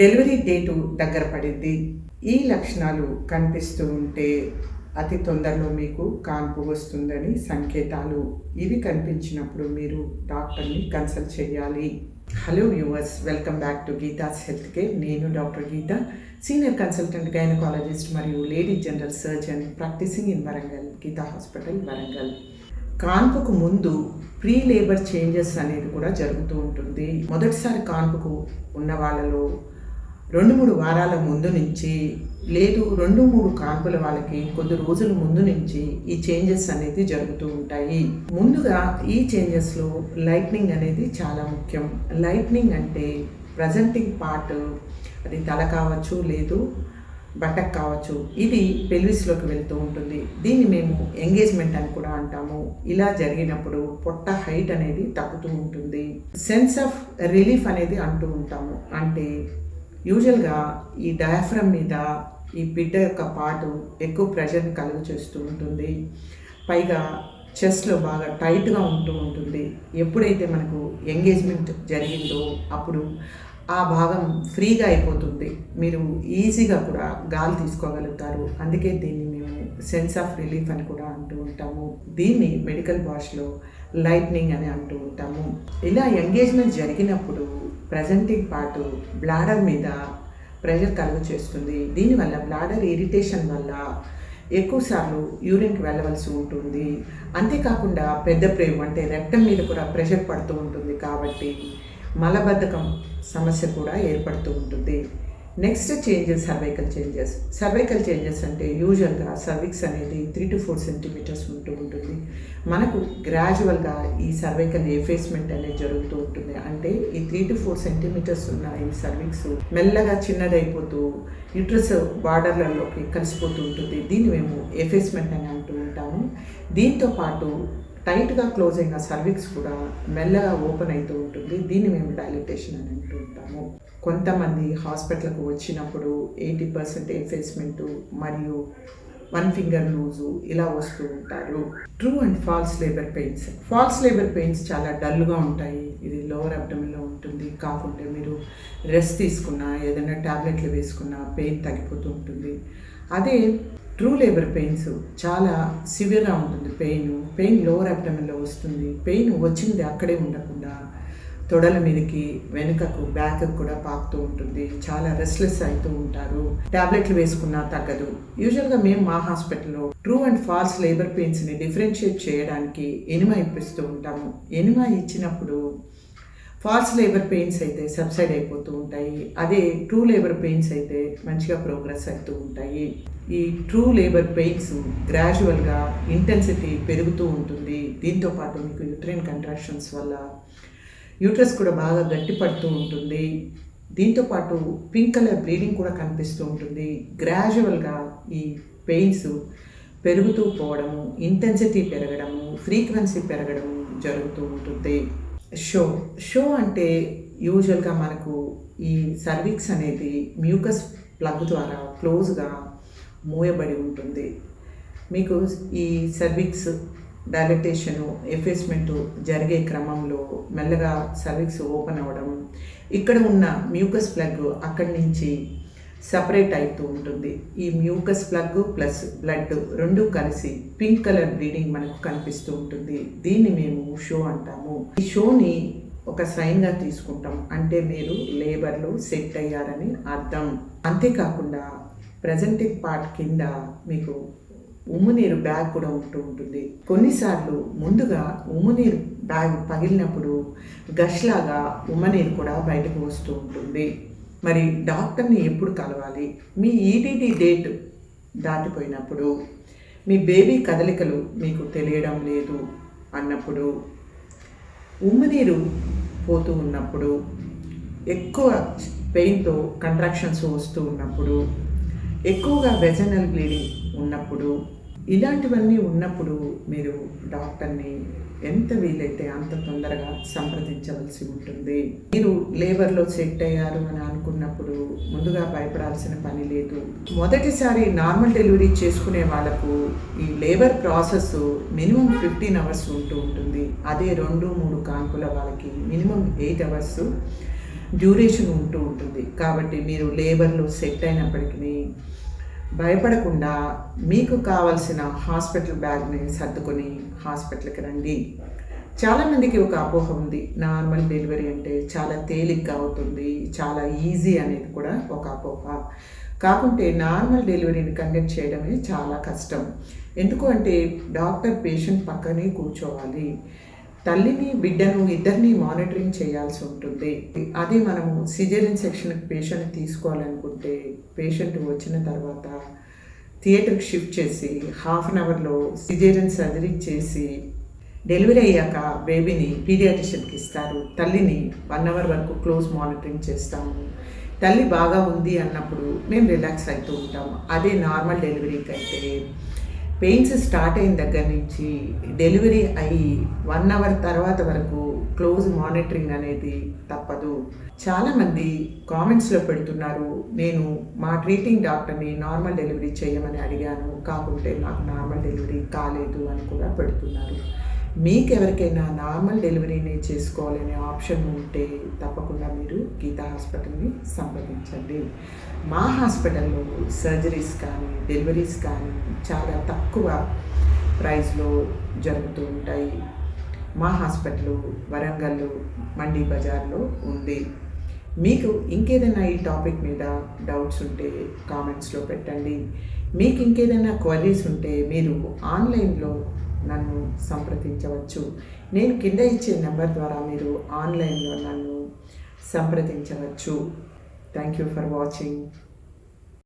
Delivery date దగ్గర పడింది. ఈ లక్షణాలు కనిపిస్తూ ఉంటే అతి తొందరలో మీకు కాన్పు వస్తుందని సంకేతాలు ఇవి కనిపించినప్పుడు మీరు డాక్టర్ని కన్సల్ట్ చేయాలి. Hello viewers welcome back to Geetha's health care. నేను doctor Geetha senior consultant gynaecologist మరియు lady general surgeon practising in Warangal Geetha hospital Warangal. కాన్పుకు ముందు ప్రీ లేబర్ చేంజెస్ అనేది కూడా జరుగుతూ ఉంటుంది. మొదటిసారి కాన్పుకు ఉన్న వాళ్ళలో రెండు మూడు వారాల ముందు నుంచి లేదు రెండు మూడు కాన్పుల వాళ్ళకి కొద్ది రోజుల ముందు నుంచి ఈ చేంజెస్ అనేది జరుగుతూ ఉంటాయి. ముందుగా ఈ చేంజెస్లో లైట్నింగ్ అనేది చాలా ముఖ్యం. లైట్నింగ్ అంటే ప్రజెంటింగ్ పార్ట్ అది తల కావచ్చు లేదు బట్టక్ కావచ్చు ఇది పెల్విస్లోకి వెళ్తూ ఉంటుంది. దీన్ని మేము ఎంగేజ్మెంట్ అని కూడా అంటాము. ఇలా జరిగినప్పుడు పొట్ట హైట్ అనేది తగ్గుతూ ఉంటుంది. సెన్స్ ఆఫ్ రిలీఫ్ అనేది అంటూ ఉంటాము. అంటే యూజువల్గా ఈ డయాఫ్రమ్ మీద ఈ బిడ్డ యొక్క పాటు ఎక్కువ ప్రెషర్ని కలుగు చేస్తూ ఉంటుంది. పైగా చెస్ట్లో బాగా టైట్గా ఉంటూ ఉంటుంది. ఎప్పుడైతే మనకు ఎంగేజ్మెంట్ జరిగిందో అప్పుడు ఆ భాగం ఫ్రీగా అయిపోతుంది. మీరు ఈజీగా కూడా గాలి తీసుకోగలుగుతారు. అందుకే దీన్ని సెన్స్ ఆఫ్ రిలీఫ్ అని కూడా అంటూ ఉంటాము. దీన్ని మెడికల్ భాషలో లైట్నింగ్ అని అంటూ ఉంటాము. ఇలా ఎంగేజ్మెంట్ జరిగినప్పుడు ప్రజెంటింగ్ పాటు బ్లాడర్ మీద ప్రెషర్ కలుగు చేస్తుంది. దీనివల్ల బ్లాడర్ ఇరిటేషన్ వల్ల ఎక్కువసార్లు యూరిన్కి వెళ్ళవలసి ఉంటుంది. అంతేకాకుండా పెద్ద ప్రేమ అంటే రెక్టం మీద కూడా ప్రెషర్ పడుతూ ఉంటుంది కాబట్టి మలబద్ధకం సమస్య కూడా ఏర్పడుతూ ఉంటుంది. Next changes cervical changes cervical changes అంటే యూజువల్గా సర్విక్స్ అనేది త్రీ టు ఫోర్ సెంటీమీటర్స్ ఉంటూ ఉంటుంది. మనకు గ్రాజువల్గా ఈ సర్వైకల్ ఎఫేస్మెంట్ అనేది జరుగుతూ ఉంటుంది. అంటే ఈ త్రీ టు ఫోర్ సెంటీమీటర్స్ ఉన్న ఈ సర్విక్స్ మెల్లగా చిన్నదైపోతూ యుట్రస్ బార్డర్లలోకి కలిసిపోతూ ఉంటుంది. దీన్ని మేము ఎఫేస్మెంట్ అని అంటూ ఉంటాము. దీంతో పాటు టైట్గా క్లోజ్ అయిన సర్విక్స్ కూడా మెల్లగా ఓపెన్ అవుతూ ఉంటుంది. దీన్ని మేము డైలిటేషన్ అని అంటూ ఉంటాము. కొంతమంది హాస్పిటల్కు వచ్చినప్పుడు ఎయిటీ పర్సెంట్ ఎఫేస్మెంట్ మరియు వన్ ఫింగర్ లూజు ఇలా వస్తూ ఉంటారు. True and false labour pains. False labour pains చాలా డల్గా ఉంటాయి. ఇది లోవర్ అబ్డమిన్లో ఉంటుంది. కాకుంటే మీరు రెస్ట్ తీసుకున్నా ఏదైనా ట్యాబ్లెట్లు వేసుకున్నా పెయిన్ తగ్గిపోతూ ఉంటుంది. అదే ట్రూ లేబర్ పెయిన్స్ చాలా సివియర్గా ఉంటుంది. పెయిన్ పెయిన్ లోవర్ అబ్డమిన్లో వస్తుంది. పెయిన్ వచ్చింది అక్కడే ఉండకుండా తొడల మీదకి వెనుకకు బ్యాక్ కూడా పాకుతూ ఉంటుంది. చాలా రెస్ట్లెస్ అవుతూ ఉంటారు. టాబ్లెట్లు వేసుకున్నా తగ్గదు. యూజువల్గా మేము మా హాస్పిటల్లో ట్రూ అండ్ ఫాల్స్ లేబర్ పెయిన్స్ని డిఫరెన్షియేట్ చేయడానికి ఎనిమా ఇప్పిస్తూ ఉంటాము. ఎనిమా ఇచ్చినప్పుడు ఫాల్స్ లేబర్ పెయిన్స్ అయితే సబ్సైడ్ అయిపోతూ ఉంటాయి. అదే ట్రూ లేబర్ పెయిన్స్ అయితే మంచిగా ప్రోగ్రెస్ అవుతూ ఉంటాయి. ఈ ట్రూ లేబర్ పెయిన్స్ గ్రాజువల్గా ఇంటెన్సిటీ పెరుగుతూ ఉంటుంది. దీంతో పాటు మీకు యూట్రైన్ కంట్రాక్షన్స్ వల్ల యూట్రస్ కూడా బాగా గట్టిపడుతూ ఉంటుంది. దీంతో పాటు పింక్ కలర్ బ్లీడింగ్ కూడా కనిపిస్తూ ఉంటుంది. గ్రాజువల్గా ఈ పెయిన్స్ పెరుగుతూ పోవడము ఇంటెన్సిటీ పెరగడము ఫ్రీక్వెన్సీ పెరగడము జరుగుతూ ఉంటుంది. షో షో అంటే యూజువల్గా మనకు ఈ సర్వీక్స్ అనేది మ్యూకస్ ప్లగ్ ద్వారా క్లోజ్గా మూయబడి ఉంటుంది. మీకు ఈ సర్వీక్స్ డైలటేషను ఎఫేస్మెంటు జరిగే క్రమంలో మెల్లగా సర్వీక్స్ ఓపెన్ అవ్వడం ఇక్కడ ఉన్న మ్యూకస్ ప్లగ్ అక్కడి నుంచి సపరేట్ అవుతూ ఉంటుంది. ఈ మ్యూకస్ ప్లగ్ ప్లస్ బ్లడ్ రెండు కలిసి పింక్ కలర్ బ్లీడింగ్ మనకు కనిపిస్తూ ఉంటుంది. దీన్ని మేము షో అంటాము. ఈ షోని ఒక సైన్గా తీసుకుంటాం. అంటే మీరు లేబర్లో సెట్ అయ్యారని అర్థం. అంతేకాకుండా ప్రజెంటింగ్ పార్ట్ కింద మీకు ఉమ్మునీరు బ్యాగ్ కూడా ఉంటూ ఉంటుంది. కొన్నిసార్లు ముందుగా ఉమ్మునీరు బ్యాగ్ పగిలినప్పుడు గష్లాగా ఉమ్మనీరు కూడా బయటకు వస్తూ ఉంటుంది. మరి డాక్టర్ని ఎప్పుడు కలవాలి? మీ ఈటీటీ డేట్ దాటిపోయినప్పుడు మీ బేబీ కదలికలు మీకు తెలియడం లేదు అన్నప్పుడు ఉమ్మనీరు పోతూ ఉన్నప్పుడు ఎక్కువ పెయిన్తో కంట్రాక్షన్స్ వస్తూ ఉన్నప్పుడు ఎక్కువగా వెజనల్ బ్లీడింగ్ ఉన్నప్పుడు ఇలాంటివన్నీ ఉన్నప్పుడు మీరు డాక్టర్ని ఎంత వీలైతే అంత తొందరగా సంప్రదించవలసి ఉంటుంది. మీరు లేబర్లో సెట్ అయ్యారు అని అనుకున్నప్పుడు ముందుగా భయపడాల్సిన పని లేదు. మొదటిసారి నార్మల్ డెలివరీ చేసుకునే వాళ్ళకు ఈ labour process minimum fifteen hours ఉంటూ ఉంటుంది. అదే రెండు మూడు కాన్పుల వాళ్ళకి మినిమం ఎయిట్ అవర్స్ డ్యూరేషన్ ఉంటూ ఉంటుంది. కాబట్టి మీరు లేబర్లో సెట్ అయినప్పటికీ భయపడకుండా మీకు కావాల్సిన హాస్పిటల్ బ్యాగ్ని సర్దుకొని హాస్పిటల్కి రండి. చాలామందికి ఒక అపోహ ఉంది. నార్మల్ డెలివరీ అంటే చాలా తేలిగ్గా అవుతుంది. చాలా ఈజీ అనేది కూడా ఒక అపోహ. కాకుంటే నార్మల్ డెలివరీని కండక్ట్ చేయడమే చాలా కష్టం. ఎందుకు అంటే డాక్టర్ పేషెంట్ పక్కనే కూర్చోవాలి. తల్లిని బిడ్డను ఇద్దరిని మానిటరింగ్ చేయాల్సి ఉంటుంది. అది మనము సిజేరియన్ సెక్షన్కి పేషెంట్ తీసుకోవాలనుకుంటే పేషెంట్ వచ్చిన తర్వాత థియేటర్కి షిఫ్ట్ చేసి హాఫ్ అన్ అవర్లో సిజేరియన్ సర్జరీ చేసి డెలివరీ అయ్యాక బేబీని పీడియాటిషియన్కి ఇస్తారు. తల్లిని వన్ అవర్ వరకు క్లోజ్ మానిటరింగ్ చేస్తాము. తల్లి బాగా ఉంది అన్నప్పుడు మేము రిలాక్స్ అవుతూ ఉంటాము. అదే నార్మల్ డెలివరీకి అయితే పెయిన్స్ స్టార్ట్ అయిన దగ్గర నుంచి డెలివరీ అయ్యి వన్ అవర్ తర్వాత వరకు క్లోజ్ మానిటరింగ్ అనేది తప్పదు. చాలామంది కామెంట్స్లో పెడుతున్నారు నేను మా ట్రీటింగ్ డాక్టర్ని నార్మల్ డెలివరీ చేయమని అడిగాను కాకుంటే నాకు నార్మల్ డెలివరీ కాలేదు అని కూడా పెడుతున్నారు. మీకు ఎవరికైనా నార్మల్ డెలివరీని చేసుకోవాలనే ఆప్షన్ ఉంటే తప్పకుండా మీరు గీతా హాస్పిటల్ని సంప్రదించండి. మా హాస్పిటల్లో సర్జరీస్ కానీ డెలివరీస్ కానీ చాలా తక్కువ ప్రైస్లో జరుగుతూ ఉంటాయి. మా హాస్పిటల్ వరంగల్ మండీ బజార్లో ఉంది. మీకు ఇంకేదైనా ఈ టాపిక్ మీద డౌట్స్ ఉంటే కామెంట్స్లో పెట్టండి. మీకు ఇంకేదైనా క్వరీస్ ఉంటే మీరు ఆన్లైన్లో నన్ను సంప్రదించవచ్చు. నేను కింద ఇచ్చే నెంబర్ ద్వారా మీరు ఆన్లైన్లో నన్ను సంప్రదించవచ్చు. Thank you for watching